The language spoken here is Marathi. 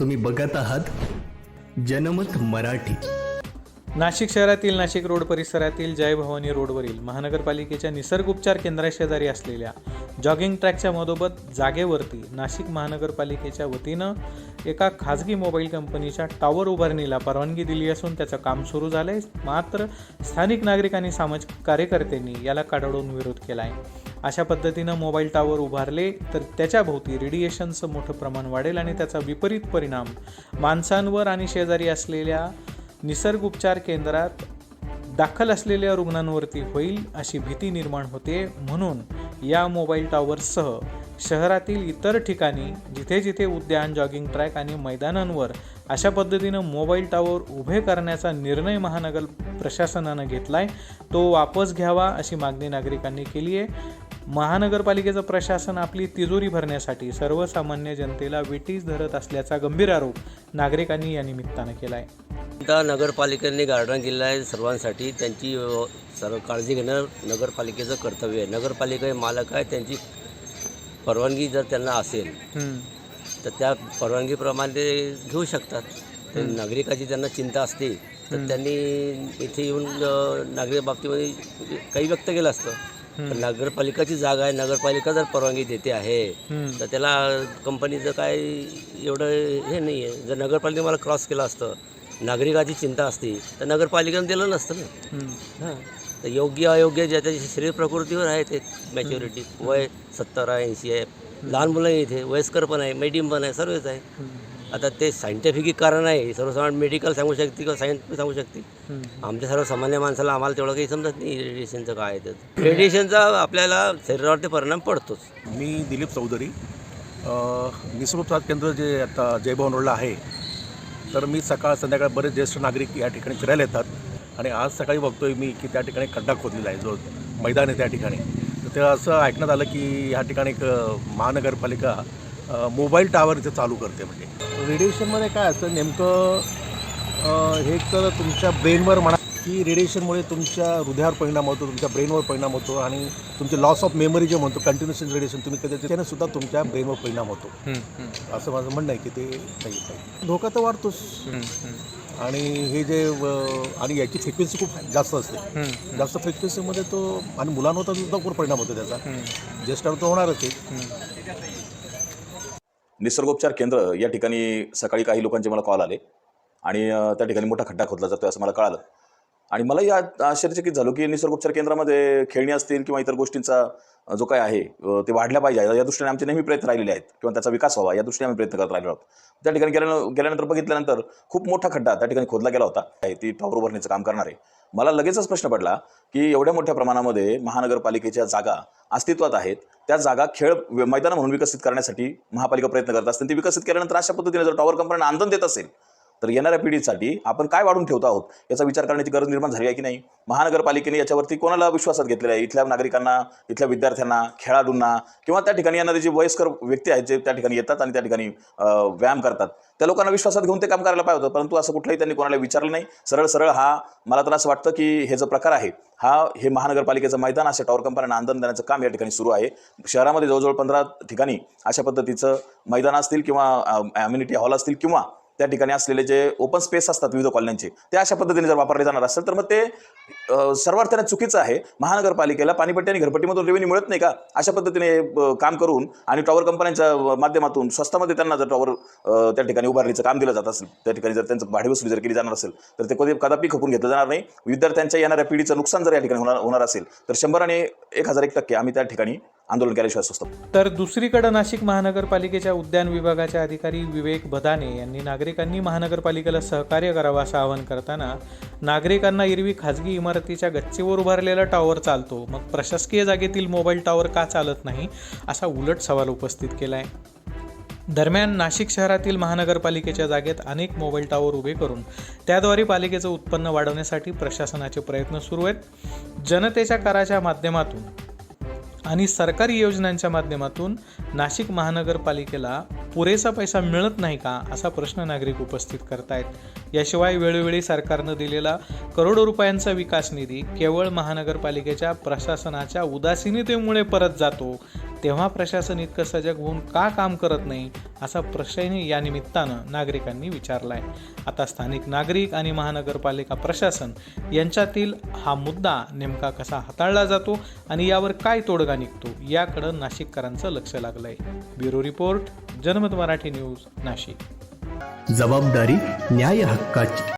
तुम्ही बघत आहात जनमत मराठी. नाशिक शहरातील नाशिक रोड परिसरातील जय भवानी रोडवरील महानगरपालिकेच्या निसर्ग उपचार केंद्राशेजारी असलेल्या जॉगिंग ट्रॅकच्या मधोबत जागेवरती नाशिक महानगरपालिकेच्या वतीनं एका खाजगी मोबाईल कंपनीच्या टॉवर उभारणीला परवानगी दिली असून त्याचं काम सुरू झालं आहे मात्र स्थानिक नागरिक आणि सामाजिक कार्यकर्त्यांनी याला काढून विरोध केला आहे अशा पद्धतीनं मोबाईल टॉवर उभारले तर त्याच्याभोवती रेडिएशनचं मोठं प्रमाण वाढेल आणि त्याचा विपरीत परिणाम माणसांवर आणि शेजारी असलेल्या निसर्ग उपचार केंद्रात दाखल असलेल्या रुग्णांवरती होईल अशी भीती निर्माण होते. म्हणून या मोबाईल टॉवरसह शहरातील इतर ठिकाणी जिथे जिथे उद्यान जॉगिंग ट्रॅक आणि मैदानांवर अशा पद्धतीनं मोबाईल टॉवर उभे करण्याचा निर्णय महानगर प्रशासनानं घेतला आहे तो वापस घ्यावा अशी मागणी नागरिकांनी केली आहे महानगरपालिकेचं प्रशासन आपली तिजोरी भरण्यासाठी सर्वसामान्य जनतेला वेटीस धरत असल्याचा गंभीर आरोप नागरिकांनी या निमित्तानं केला आहे नगरपालिकेने गार्डन केलेलं आहे सर्वांसाठी. त्यांची सर्व काळजी घेणं नगरपालिकेचं कर्तव्य आहे. नगरपालिका हे मालक आहे त्यांची परवानगी जर त्यांना असेल तर त्या परवानगीप्रमाणे ते घेऊ शकतात. नागरिकाची त्यांना चिंता असते तर त्यांनी इथे येऊन नागरिक बाबतीमध्ये काही व्यक्त केलं असतं. पण नगरपालिकाची जागा आहे. नगरपालिका जर परवानगी देते आहे तर त्याला कंपनीचं काय एवढं हे नाही आहे जर नगरपालिकेने मला क्रॉस केलं असतं नागरिकाची चिंता असती तर नगरपालिकेनं दिलं नसतं ना. हां. तर योग्य अयोग्य ज्या त्याच्या शरीर प्रकृतीवर आहे ते मॅच्युरिटी वय सत्तर आहे ऐंशी आहे. लहान मुलं इथे वयस्कर पण आहे मेडियम पण आहे सर्वच आहे. आता ते सायंटिफिक कारण आहे. सर्वसामान्य मेडिकल सांगू शकते किंवा सायन्स सांगू शकते आमच्या सर्वसामान्य माणसाला आम्हाला तेवढं काही समजत नाही रेडिएशनचं काय आहे त्याचं. रेडिएशनचा आपल्याला शरीरावरती परिणाम पडतोच. मी दिलीप चौधरी. निसर्गोपचार केंद्र जे आता जयभवन रोडला आहे तर मी सकाळ संध्याकाळ बरेच ज्येष्ठ नागरिक या ठिकाणी फिरायला येतात. आणि आज सकाळी बघतोय मी की त्या ठिकाणी खड्डा खोदलेला आहे जो मैदान आहे त्या ठिकाणी. तर ते असं ऐकण्यात आलं की या ठिकाणी एक महानगरपालिका मोबाईल टावर इथे चालू करते म्हणजे. रेडिएशनमध्ये काय असतं नेमकं हे तर तुमच्या ब्रेनवर म्हणा की रेडिएशनमुळे तुमच्या हृदयावर परिणाम होतो तुमच्या ब्रेनवर परिणाम होतो आणि तुमचे लॉस ऑफ मेमरी जे म्हणतो कंटिन्युअस रेडिएशन तुम्ही कधी त्याने सुद्धा तुमच्या ब्रेनवर परिणाम होतो. असं माझं म्हणणं आहे की ते नाही पाहिजे धोका तर वाढतोच. आणि हे जे आणि याची फ्रिक्वेन्सी खूप जास्त असते. जास्त फ्रिक्वेन्सीमध्ये तो आणि मुलांवर तर सुद्धा खूप परिणाम होतो त्याचा. ज्येष्ठावर तर होणारच आहे. निसर्गोपचार केंद्र या ठिकाणी सकाळी काही लोकांचे मला कॉल आले. आणि त्या ठिकाणी मोठा खड्डा खोदला जातोय असं मला कळालं. आणि मला या आश्चर्यचकित झालो की निसर्गोपचार केंद्रामध्ये खेळणी असतील किंवा इतर गोष्टींचा जो काय आहे ते वाढल्या पाहिजे. या दृष्टीने आमचे नेहमी प्रयत्न राहिलेले आहेत किंवा त्याचा विकास व्हावा या दृष्टीने आम्ही प्रयत्न करत राहिलो आहोत. त्या ठिकाणी गेल्यानं गेल्यानंतर बघितल्यानंतर खूप मोठा खड्डा त्या ठिकाणी खोदला गेला होता. ती टॉवर उभारणीचं काम करणार. आहे मला लगेचच प्रश्न पडला की एवढ्या मोठ्या प्रमाणामध्ये महानगरपालिकेच्या जागा अस्तित्वात आहेत. त्या जागा खेळ मैदान म्हणून विकसित करण्यासाठी महापालिका प्रयत्न करत असते ती विकसित केल्यानंतर अशा पद्धतीने जर टॉवर कंपन्यांना आंदोलन देत असेल तर येणाऱ्या पिढीसाठी आपण काय वाढून ठेवत आहोत याचा विचार करण्याची गरज निर्माण झाली आहे की नाही? महानगरपालिकेने याच्यावरती कोणाला विश्वासात घेतलेला आहे? इथल्या नागरिकांना इथल्या विद्यार्थ्यांना खेळाडूंना किंवा त्या ठिकाणी येणारे जे वयस्कर व्यक्ती आहेत जे त्या ठिकाणी येतात आणि त्या ठिकाणी व्यायाम करतात त्या लोकांना विश्वासात घेऊन ते काम करायला पाहिजे होतं. परंतु असं कुठलंही त्यांनी कोणाला विचारलं नाही. सरळ सरळ हा मला तर असं वाटतं की हे जो प्रकार आहे हा हे महानगरपालिकेचं मैदान अशा टॉवर कंपन्यांना आंदोलन देण्याचं काम या ठिकाणी सुरू आहे. शहरामध्ये जवळजवळ पंधरा ठिकाणी अशा पद्धतीचं मैदान असतील किंवा अम्युनिटी हॉल असतील किंवा त्या ठिकाणी असलेले जे ओपन स्पेस असतात विविध कॉलन्यांचे ते अशा पद्धतीने जर वापरले जाणार असेल तर मग ते सर्वार्थाने चुकीचं आहे. महानगरपालिकेला पाणीपट्टी आणि घरपट्टीमधून रेव्हेन्यू मिळत नाही का? अशा पद्धतीने काम करून आणि टॉवर कंपन्यांच्या माध्यमातून स्वस्तामध्ये त्यांना जर टॉवर त्या ठिकाणी उभारणीचं काम दिलं जात असेल त्या ठिकाणी जर त्यांचं भाडे वसुली जर केली जाणार असेल तर ते कधी कदापि खपून घेतलं जाणार नाही. विद्यार्थ्यांच्या येणाऱ्या पिढीचं नुकसान जर या ठिकाणी होणार होणार असेल तर शंभर आणि एक हजार एक टक्के आम्ही त्या ठिकाणी आंदोलन केल्याशिवाय स्वस्त तर दुसरीकडे नाशिक महानगरपालिकेच्या उद्यान विभागाच्या अधिकारी विवेक बदाने यांनी नागरिकांनी महानगरपालिकेला सहकार्य करावं असं आवाहन करताना नागरिकांना एरवी खाजगी इमारतीच्या गच्चीवर उभारलेला टॉवर चालतो. मग प्रशासकीय जागेतील मोबाईल टॉवर का चालत नाही असा उलट सवाल उपस्थित केला आहे दरम्यान नाशिक शहरातील महानगरपालिकेच्या जागेत अनेक मोबाईल टॉवर उभे करून त्याद्वारे पालिकेचं उत्पन्न वाढवण्यासाठी प्रशासनाचे प्रयत्न सुरू आहेत. जनतेच्या कराच्या माध्यमातून आणि सरकारी योजनांच्या माध्यमातून नाशिक महानगरपालिकेला पुरेसा पैसा मिळत नाही का असा प्रश्न नागरिक उपस्थित करतायत. याशिवाय वेळोवेळी सरकारनं दिलेला करोडो रुपयांचा विकास निधी केवळ महानगरपालिकेच्या प्रशासनाच्या उदासीनतेमुळे परत जातो तेव्हा प्रशासन इतकं सजग होऊन का काम करत नाही असा प्रश्नही या निमित्तानं नागरिकांनी विचारला आहे आता स्थानिक नागरिक आणि महानगरपालिका प्रशासन यांच्यातील हा मुद्दा नेमका कसा हाताळला जातो आणि यावर काय तोडगा निघतो याकडं नाशिककरांचं लक्ष लागलं आहे ब्युरो रिपोर्ट जनमत मराठी न्यूज नाशिक. जबाबदारी न्याय हक्काची.